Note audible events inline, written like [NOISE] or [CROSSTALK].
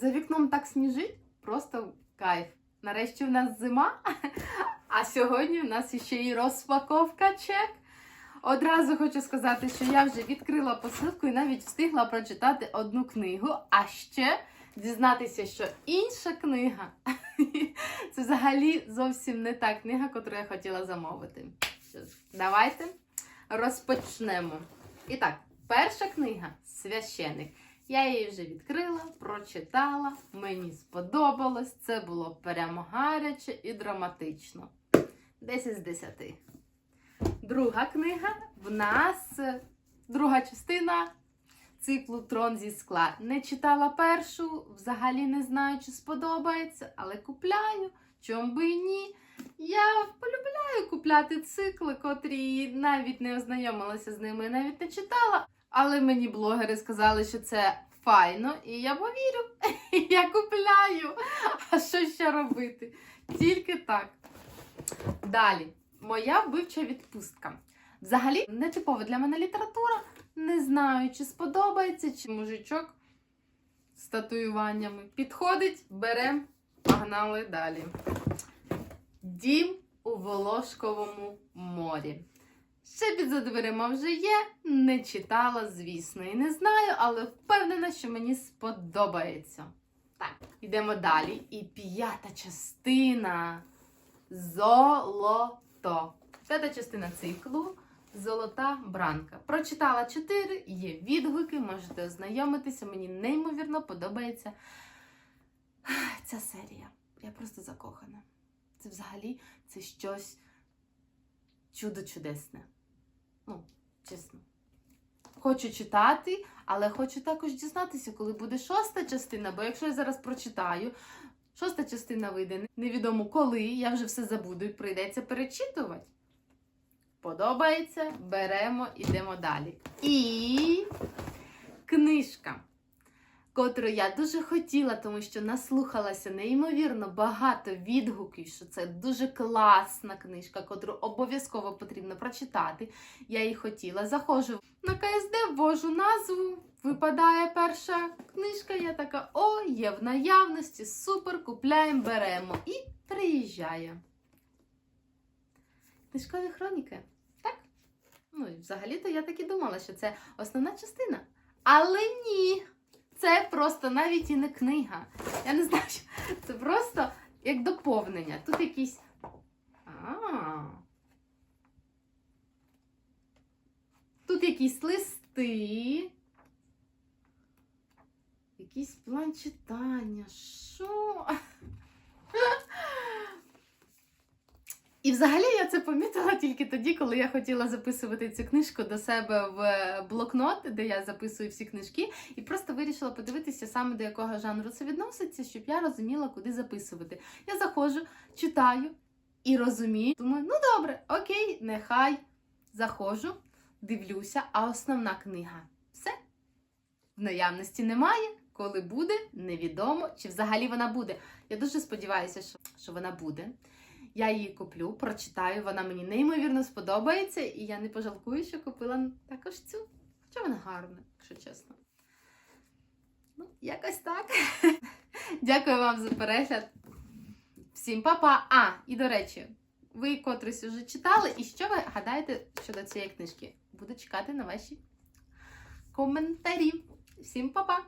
За вікном так сніжить, просто кайф. Нарешті в нас зима, [LAUGHS] а сьогодні в нас іще і розпаковка чек. Одразу хочу сказати, що я вже відкрила посилку і навіть встигла прочитати одну книгу, а ще дізнатися, що інша книга [LAUGHS] це взагалі зовсім не та книга, яку я хотіла замовити. Давайте розпочнемо. І так, перша книга Священик. Я її вже відкрила, прочитала, мені сподобалось. Це було прямо гаряче і драматично. 10 з 10. Друга книга в нас друга частина циклу Трон зі скла. Не читала першу, взагалі не знаю, чи сподобається, але купляю. Чом би і ні. Я полюбляю купляти цикли, котрі навіть не ознайомилася з ними, навіть не читала. Але мені блогери сказали, що це файно, і я повірю. [LAUGHS] Я купляю. А що ще робити? Тільки так. Далі, моя вбивча відпустка. Взагалі, нетипова для мене література. Не знаю, чи сподобається, чи мужичок з татуюваннями. Підходить, берем, погнали далі. Дім у Волошковому морі. Ще під за дверима вже є. Не читала, звісно, і не знаю, але впевнена, що мені сподобається. Так, йдемо далі. І п'ята частина. Золото. П'ята частина циклу. Золота бранка. Прочитала 4, є відгуки, можете ознайомитися. Мені неймовірно подобається ця серія. Я просто закохана. Це взагалі це щось чудо чудесне. Ну, чесно. Хочу читати, але хочу також дізнатися, коли буде шоста частина, бо якщо я зараз прочитаю, шоста частина вийде невідомо коли, я вже все забуду і прийдеться перечитувати. Подобається, беремо, ідемо далі. І книжка, котру я дуже хотіла, тому що наслухалася неймовірно багато відгуків, що це дуже класна книжка, котру обов'язково потрібно прочитати. Я її хотіла. Заходжу на КСД, ввожу назву. Випадає перша книжка, я така: о, є в наявності, супер, купляємо, беремо. І приїжджає. Книжкові хроніки. Так? Ну, взагалі-то я так і думала, що це основна частина. Але ні. Це просто навіть і не книга. Я не знаю, що це просто як доповнення. Тут якісь. А. Тут якісь листи. Якийсь план читання. Що? І взагалі я це помітила тільки тоді, коли я хотіла записувати цю книжку до себе в блокнот, де я записую всі книжки, і просто вирішила подивитися саме до якого жанру це відноситься, щоб я розуміла, куди записувати. Я заходжу, читаю і розумію. Думаю, ну добре, окей, нехай заходжу, дивлюся, а основна книга все в наявності немає. Коли буде, невідомо, чи взагалі вона буде. Я дуже сподіваюся, що, що вона буде. Я її куплю, прочитаю, вона мені неймовірно сподобається, і я не пожалкую, що купила також цю. Хоча вона гарна, якщо чесно. Ну, якось так. [LAUGHS] Дякую вам за перегляд. Всім па-па! А, і до речі, ви котрись уже читали, і що ви гадаєте щодо цієї книжки? Буду чекати на ваші коментарі. Всім па-па!